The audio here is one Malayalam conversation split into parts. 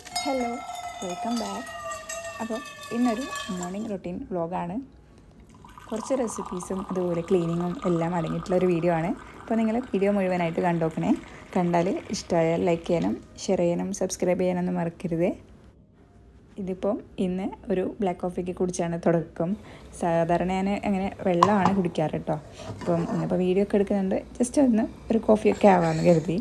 ഹലോ വെൽക്കം ബാക്ക് അപ്പോൾ ഇന്നൊരു മോർണിംഗ് റൊട്ടീൻ വ്ളോഗാണ് കുറച്ച് റെസിപ്പീസും അതുപോലെ ക്ലീനിങ്ങും എല്ലാം അടങ്ങിയിട്ടുള്ള ഒരു വീഡിയോ ആണ്. അപ്പോൾ നിങ്ങൾ വീഡിയോ മുഴുവനായിട്ട് കണ്ടോക്കണേ. കണ്ടാൽ ഇഷ്ടമായാൽ ലൈക്ക് ചെയ്യാനും ഷെയർ ചെയ്യാനും സബ്സ്ക്രൈബ് ചെയ്യാനൊന്നും മറക്കരുത്. ഇതിപ്പം ഇന്ന് ഒരു ബ്ലാക്ക് കോഫിക്ക് കുടിച്ചാണ് തുടക്കം. സാധാരണ ഞാൻ അങ്ങനെ വെള്ളമാണ് കുടിക്കാറ് കേട്ടോ. അപ്പം ഇന്നിപ്പോൾ വീഡിയോ ഒക്കെ എടുക്കുന്നുണ്ട്. ജസ്റ്റ് ഒന്ന് ഒരു കോഫിയൊക്കെ ആവാമെന്ന് കരുതി.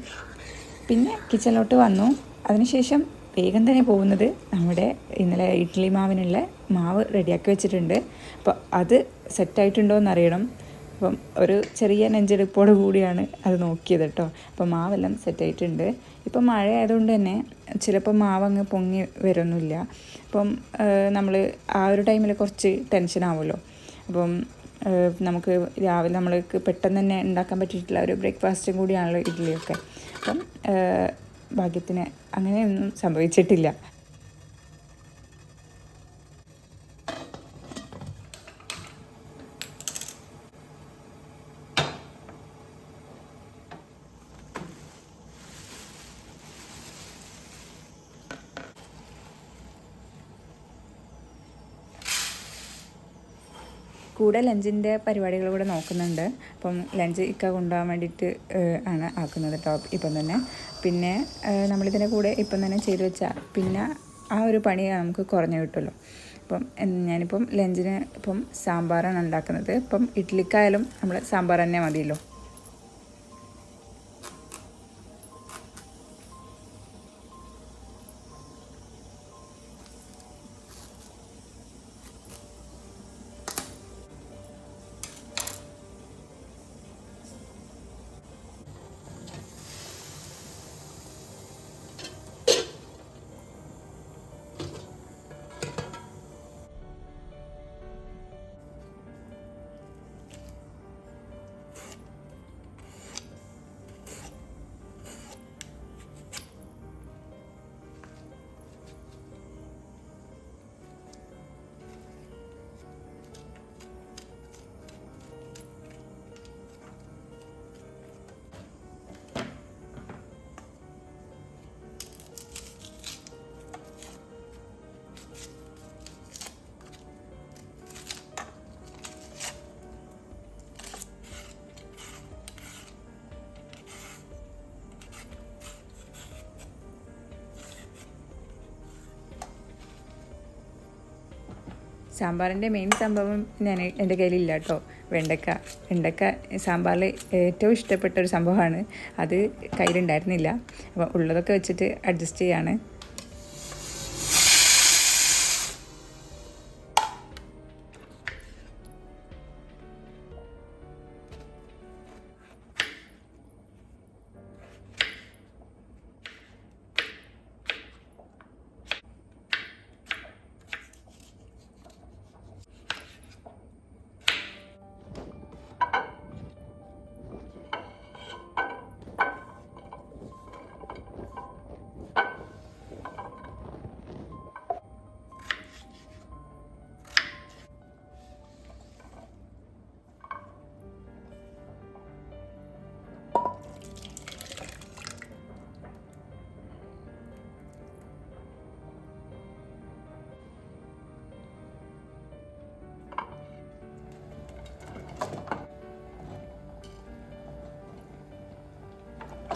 പിന്നെ കിച്ചണിലോട്ട് വന്നു. അതിനുശേഷം വേഗം തന്നെ പോകുന്നത് നമ്മുടെ ഇന്നലെ ഇഡ്ഡലി മാവിനുള്ള മാവ് റെഡിയാക്കി വെച്ചിട്ടുണ്ട്. അപ്പോൾ അത് സെറ്റായിട്ടുണ്ടോ എന്നറിയണം അപ്പം ഒരു ചെറിയ നെഞ്ചെടുപ്പോട് കൂടിയാണ് അത് നോക്കിയത് കേട്ടോ അപ്പോൾ മാവെല്ലാം സെറ്റായിട്ടുണ്ട് ഇപ്പം മഴ ആയതുകൊണ്ട് തന്നെ ചിലപ്പോൾ മാവ് അങ്ങ് പൊങ്ങി വരൊന്നുമില്ല. അപ്പം നമ്മൾ ആ ഒരു ടൈമിൽ കുറച്ച് ടെൻഷൻ ആവുമല്ലോ. അപ്പം നമുക്ക് രാവിലെ നമ്മൾക്ക് പെട്ടെന്ന് തന്നെ ഉണ്ടാക്കാൻ പറ്റിയിട്ടുള്ള ഒരു ബ്രേക്ക്ഫാസ്റ്റും കൂടിയാണല്ലോ ഇഡ്ഡലിയൊക്കെ അപ്പം ഭാഗ്യത്തിന് അങ്ങനെയൊന്നും സംഭവിച്ചിട്ടില്ല. കൂടെ ലഞ്ചിന്റെ പരിപാടികൾ കൂടെ നോക്കുന്നുണ്ട്. അപ്പം ലഞ്ച് ഇക്ക കൊണ്ടുപോകാൻ വേണ്ടിയിട്ട് ആണ് ആക്കുന്നത് ടോപ്പ് ഇപ്പം തന്നെ. പിന്നെ നമ്മളിതിന്റെ കൂടെ ഇപ്പം തന്നെ ചെയ്തു വെച്ചാൽ പിന്നെ ആ ഒരു പണി നമുക്ക് കുറഞ്ഞു കിട്ടുമല്ലോ. അപ്പം ഞാനിപ്പം ലഞ്ചിന് ഇപ്പം സാമ്പാറാണ് ഉണ്ടാക്കുന്നത്. ഇപ്പം ഇഡ്ഡലിക്കായാലും നമ്മൾ സാമ്പാർ തന്നെ മതിയല്ലോ. സാമ്പാറിന്റെ മെയിൻ സംഭവം ഞാൻ എന്റെ കയ്യിലില്ല കേട്ടോ വെണ്ടക്ക. വെണ്ടക്ക സാമ്പാറിൽ ഏറ്റവും ഇഷ്ടപ്പെട്ട ഒരു സംഭവമാണ്. അത് കയ്യിലുണ്ടായിരുന്നില്ല. അപ്പോൾ ഉള്ളതൊക്കെ വെച്ചിട്ട് അഡ്ജസ്റ്റ് ചെയ്യാണ്.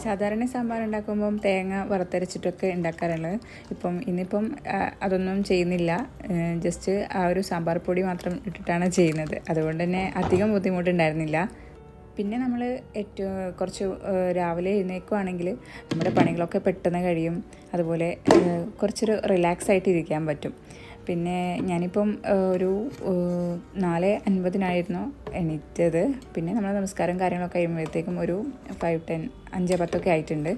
സാധാരണ സാമ്പാർ ഉണ്ടാക്കുമ്പം തേങ്ങ വറുത്തരച്ചിട്ടൊക്കെ ഉണ്ടാക്കാറുള്ളത്. ഇപ്പം ഇന്നിപ്പം അതൊന്നും ചെയ്യുന്നില്ല. ജസ്റ്റ് ആ ഒരു സാമ്പാർ പൊടി മാത്രം ഇട്ടിട്ടാണ് ചെയ്യുന്നത്. അതുകൊണ്ട് തന്നെ അധികം ബുദ്ധിമുട്ടുണ്ടായിരുന്നില്ല. പിന്നെ നമ്മൾ ഏറ്റവും കുറച്ച് രാവിലെ എഴുന്നേക്കുവാണെങ്കിൽ നമ്മുടെ പണികളൊക്കെ പെട്ടെന്ന് കഴിയും. അതുപോലെ കുറച്ചൊരു റിലാക്സ് ആയിട്ട് ഇരിക്കാൻ പറ്റും. പിന്നെ ഞാനിപ്പം ഒരു നാല് അൻപതിനായിരുന്നു എണീറ്റത്. പിന്നെ നമ്മൾ നമസ്കാരം കാര്യങ്ങളൊക്കെ കഴിയുമ്പോഴത്തേക്കും ഒരു ഫൈവ് ടെൻ അഞ്ച് പത്തൊക്കെ ആയിട്ടുണ്ട്.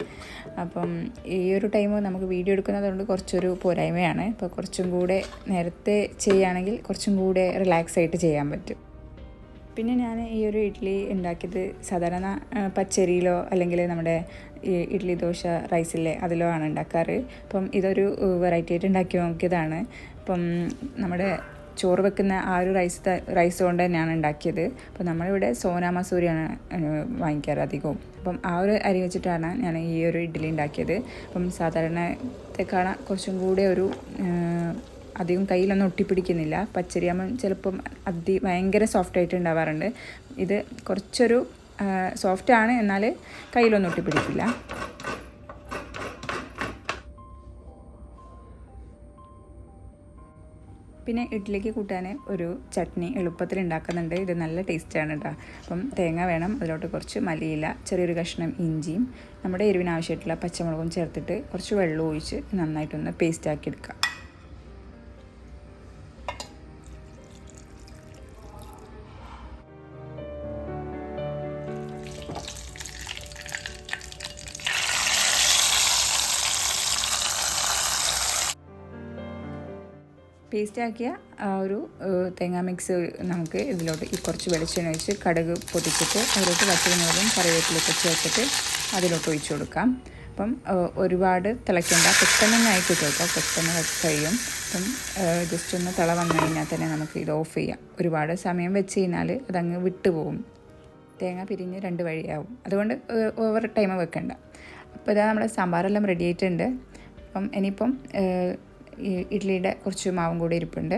അപ്പം ഈ ഒരു ടൈം നമുക്ക് വീഡിയോ എടുക്കുന്നതുകൊണ്ട് കുറച്ചൊരു പോരായ്മയാണ്. ഇപ്പോൾ കുറച്ചും കൂടെ നേരത്തെ ചെയ്യുകയാണെങ്കിൽ കുറച്ചും കൂടെ റിലാക്സ് ആയിട്ട് ചെയ്യാൻ പറ്റും. പിന്നെ ഞാൻ ഈ ഒരു ഇഡ്ഡലി ഉണ്ടാക്കിയത് സാധാരണ പച്ചരിയിലോ അല്ലെങ്കിൽ നമ്മുടെ ഇഡ്ഡലി ദോശ റൈസിലെ അതിലോ ആണ് ഉണ്ടാക്കാറ്. അപ്പം ഇതൊരു വെറൈറ്റി ആയിട്ട് ഉണ്ടാക്കി നോക്കിയതാണ്. അപ്പം നമ്മുടെ ചോറ് വെക്കുന്ന ആ ഒരു റൈസ് റൈസ് കൊണ്ട് തന്നെയാണ് ഉണ്ടാക്കിയത്. അപ്പോൾ നമ്മളിവിടെ സോന മസൂരിയാണ് വാങ്ങിക്കാറ് അധികവും. അപ്പം ആ ഒരു അരി വെച്ചിട്ടാണ് ഞാൻ ഈ ഒരു ഇഡ്ഡലി ഉണ്ടാക്കിയത്. അപ്പം സാധാരണത്തെക്കാള കുറച്ചും കൂടെ ഒരു അധികം കയ്യിലൊന്നും ഒട്ടിപ്പിടിക്കുന്നില്ല. പച്ചരിയാകുമ്പം ചിലപ്പം അതി ഭയങ്കര സോഫ്റ്റ് ആയിട്ട് ഉണ്ടാവാറുണ്ട്. ഇത് കുറച്ചൊരു സോഫ്റ്റാണ് എന്നാൽ കയ്യിലൊന്നും ഒട്ടിപ്പിടിക്കില്ല. പിന്നെ ഇഡ്ഡലിക്ക് കൂട്ടാൻ ഒരു ചട്നി എളുപ്പത്തിൽ ഉണ്ടാക്കുന്നുണ്ട്. ഇത് നല്ല ടേസ്റ്റാണ് കേട്ടോ. അപ്പം തേങ്ങ വേണം അതിലോട്ട് കുറച്ച് മല്ലിയില ചെറിയൊരു കഷ്ണം ഇഞ്ചിയും നമ്മുടെ എരിവിന് ആവശ്യമായിട്ടുള്ള പച്ചമുളകും ചേർത്തിട്ട് കുറച്ച് വെള്ളം ഒഴിച്ച് നന്നായിട്ടൊന്ന് പേസ്റ്റാക്കി എടുക്കുക പേസ്റ്റ് ആക്കിയ ആ ഒരു തേങ്ങാ മിക്സ് നമുക്ക് ഇതിലോട്ട് ഈ കുറച്ച് വെളിച്ചെണ്ണ ഒഴിച്ച് കടുക് പൊട്ടിച്ചിട്ട് അതിലോട്ട് പച്ചമുളകും കറിവേപ്പിലൊക്കെ ചേർത്തിട്ട് അതിലോട്ട് ഒഴിച്ചു കൊടുക്കാം. അപ്പം ഒരുപാട് തിളയ്ക്കേണ്ട. പെട്ടെന്ന് തന്നെ ആയി കിട്ടും. പെട്ടെന്ന് കഴിയും. അപ്പം ജസ്റ്റ് ഒന്ന് തിള വന്നു കഴിഞ്ഞാൽ തന്നെ നമുക്ക് ഇത് ഓഫ് ചെയ്യാം. ഒരുപാട് സമയം വെച്ച് കഴിഞ്ഞാൽ അതങ്ങ് വിട്ടുപോകും തേങ്ങ പിരിഞ്ഞ് രണ്ട് വഴിയാവും. അതുകൊണ്ട് ഓവർ ടൈം വെക്കണ്ട. അപ്പോൾ ഇതാ നമ്മുടെ സാമ്പാറെല്ലാം റെഡി ആയിട്ടുണ്ട്. അപ്പം ഇനിയിപ്പം ഇഡ്ഡലിയുടെ കുറച്ച് മാവും കൂടി ഇരിപ്പുണ്ട്.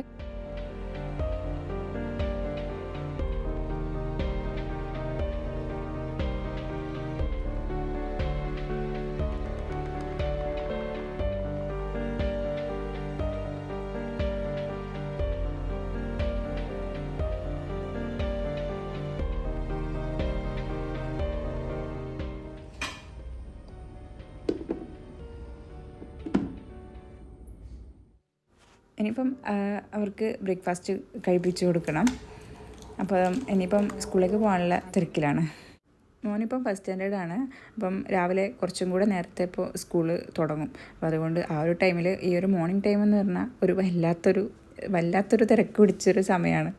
ഇനിയിപ്പം അവർക്ക് ബ്രേക്ക്ഫാസ്റ്റ് കഴിപ്പിച്ചു കൊടുക്കണം. അപ്പം ഇനിയിപ്പം സ്കൂളിലേക്ക് പോകാനുള്ള തിരക്കിലാണ്. മോനിപ്പം ഫസ്റ്റ് സ്റ്റാൻഡേർഡ് ആണ്. അപ്പം രാവിലെ കുറച്ചും കൂടെ നേരത്തെ ഇപ്പോൾ സ്കൂൾ തുടങ്ങും. അപ്പോൾ അതുകൊണ്ട് ആ ഒരു ടൈമിൽ ഈ ഒരു മോർണിംഗ് ടൈം എന്ന് പറഞ്ഞാൽ ഒരു വല്ലാത്തൊരു വല്ലാത്തൊരു തിരക്ക് പിടിച്ചൊരു സമയമാണ്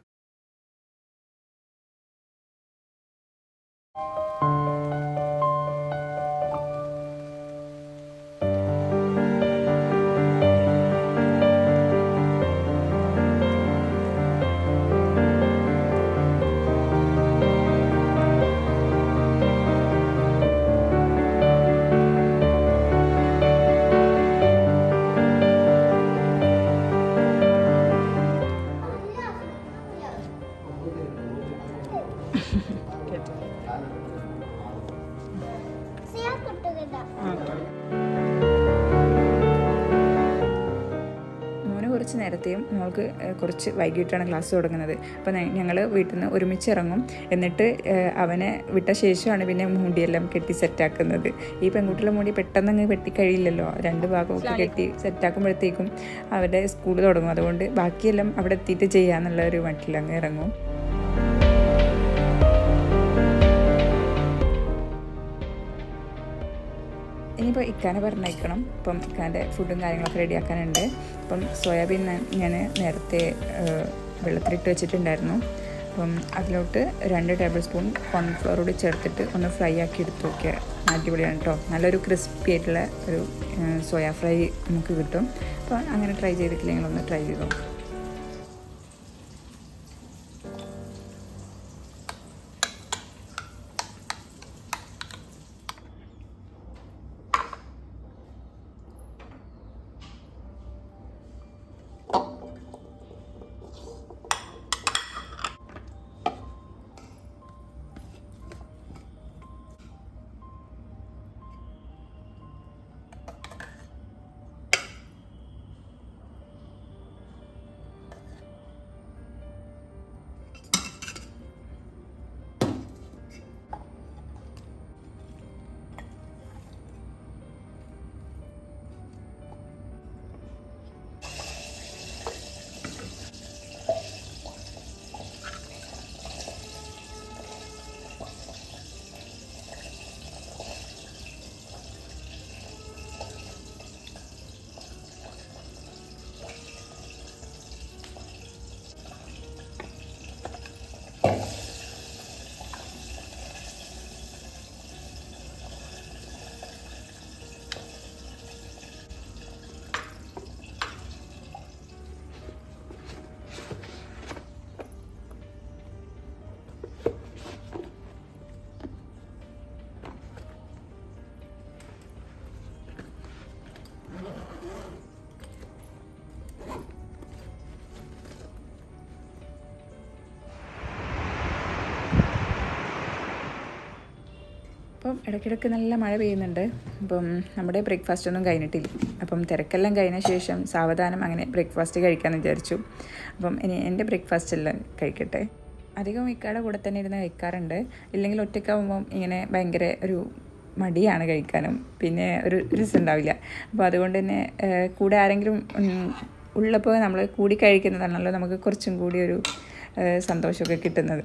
കുറച്ച് ഞങ്ങൾക്ക് കുറച്ച് വൈകിട്ടാണ് ക്ലാസ് തുടങ്ങുന്നത്. അപ്പോൾ ഞങ്ങൾ വീട്ടിൽ നിന്ന് ഒരുമിച്ച് ഇറങ്ങും എന്നിട്ട് അവനെ വിട്ട ശേഷമാണ് പിന്നെ മുടിയെല്ലാം കെട്ടി സെറ്റാക്കുന്നത്. ഈ പെൺകുട്ടികളുടെ മുടി പെട്ടെന്ന് അങ്ങ് വെട്ടി കഴിയില്ലല്ലോ. രണ്ട് ഭാഗമൊക്കെ കെട്ടി സെറ്റാക്കുമ്പോഴത്തേക്കും അവരുടെ സ്കൂൾ തുടങ്ങും. അതുകൊണ്ട് ബാക്കിയെല്ലാം അവിടെ എത്തിയിട്ട് ചെയ്യാന്നുള്ള ഒരു മട്ടിൽ അങ്ങ് ഇറങ്ങും. ഇനിയിപ്പോൾ ഇക്കാനെ പറഞ്ഞയക്കണം. ഇപ്പം ഇക്കാന്റെ ഫുഡും കാര്യങ്ങളൊക്കെ റെഡിയാക്കാനുണ്ട് അപ്പം സോയാബീൻ ഞാൻ നേരത്തെ വെള്ളത്തിലിട്ട് വെച്ചിട്ടുണ്ടായിരുന്നു. അപ്പം അതിലോട്ട് രണ്ട് ടേബിൾ സ്പൂൺ കോൺഫ്ലവർ കൂടി ചേർത്തിട്ട് ഒന്ന് ഫ്രൈ ആക്കി എടുത്ത് നോക്കിയാൽ അടിപൊളിയാണ് കേട്ടോ നല്ലൊരു ക്രിസ്പി ആയിട്ടുള്ള ഒരു സോയാ ഫ്രൈ നമുക്ക് കിട്ടും. അപ്പോൾ അങ്ങനെ ട്രൈ ചെയ്തിട്ടില്ലെങ്കിൽ ഒന്ന് ട്രൈ ചെയ്ത്? നോക്കാം അപ്പം ഇടയ്ക്കിടയ്ക്ക് നല്ല മഴ പെയ്യുന്നുണ്ട്. അപ്പം നമ്മുടെ ബ്രേക്ക്ഫാസ്റ്റ് ഒന്നും കഴിഞ്ഞിട്ടില്ല. അപ്പം തിരക്കെല്ലാം കഴിഞ്ഞ ശേഷം സാവധാനം അങ്ങനെ ബ്രേക്ക്ഫാസ്റ്റ് കഴിക്കാമെന്ന് വിചാരിച്ചു. അപ്പം ഇനി എന്റെ ബ്രേക്ക്ഫാസ്റ്റ് എല്ലാം കഴിക്കട്ടെ. അധികം ഇക്കയുടെ കൂടെ തന്നെ ഇരുന്ന് കഴിക്കാറുണ്ട്. ഇല്ലെങ്കിൽ ഒറ്റയ്ക്കാവുമ്പം ഇങ്ങനെ ഭയങ്കര ഒരു മടിയാണ് കഴിക്കാനും. പിന്നെ ഒരു രസം ഉണ്ടാവില്ല അപ്പോൾ അതുകൊണ്ട് തന്നെ കൂടെ ആരെങ്കിലും ഉള്ളപ്പോൾ നമ്മൾ കൂടി കഴിക്കുന്നതാണല്ലോ നമുക്ക് കുറച്ചും കൂടി ഒരു സന്തോഷമൊക്കെ കിട്ടുന്നത്.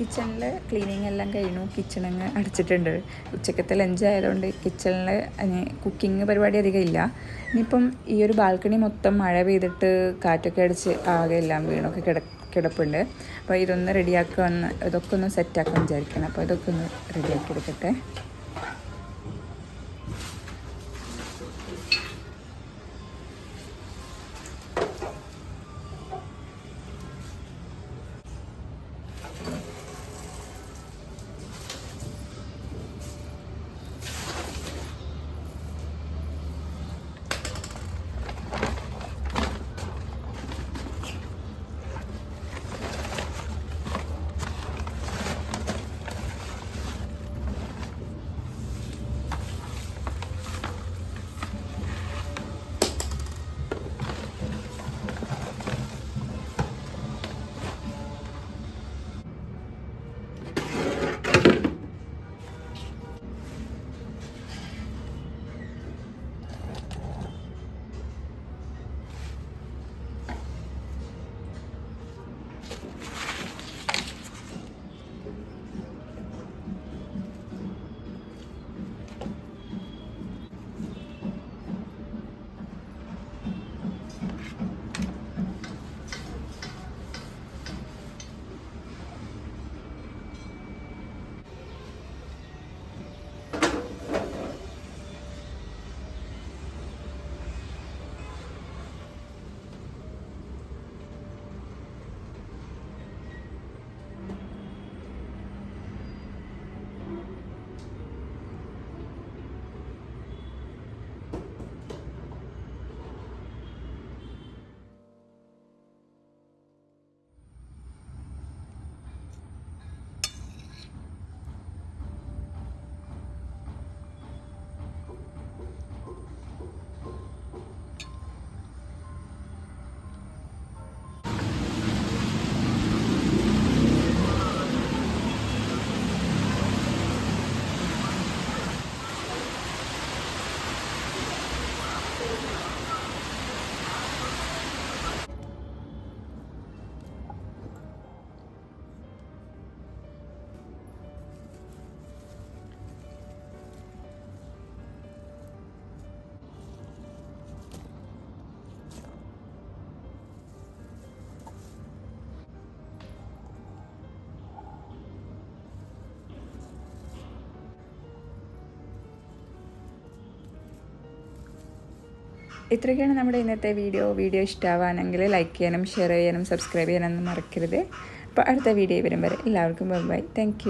കിച്ചണിൽ ക്ലീനിങ് എല്ലാം കഴിഞ്ഞു. കിച്ചണങ്ങ് അടച്ചിട്ടുണ്ട്. ഉച്ചക്കത്തെ ലഞ്ച് ആയതുകൊണ്ട് കിച്ചണിൽ കുക്കിംഗ് പരിപാടി അധികം ഇല്ല. ഇനിയിപ്പം ഈ ഒരു ബാൽക്കണി മൊത്തം മഴ പെയ്തിട്ട് കാറ്റൊക്കെ അടിച്ച് ആകെ എല്ലാം വീണൊക്കെ കിട കിടപ്പുണ്ട്. അപ്പോൾ ഇതൊന്ന് റെഡിയാക്കുക ഇതൊക്കെ ഒന്ന് സെറ്റാക്കാൻ വിചാരിക്കണം. അപ്പോൾ ഇതൊക്കെ ഒന്ന് റെഡിയാക്കി എടുക്കട്ടെ. ഇത്രയൊക്കെയാണ് നമ്മുടെ ഇന്നത്തെ വീഡിയോ. വീഡിയോ ഇഷ്ടമാവാണെങ്കിൽ ലൈക്ക് ചെയ്യാനും ഷെയർ ചെയ്യാനും സബ്സ്ക്രൈബ് ചെയ്യാനൊന്നും മറക്കരുത്. അപ്പോൾ അടുത്ത വീഡിയോ വരും വരെ എല്ലാവർക്കും ബൈ താങ്ക്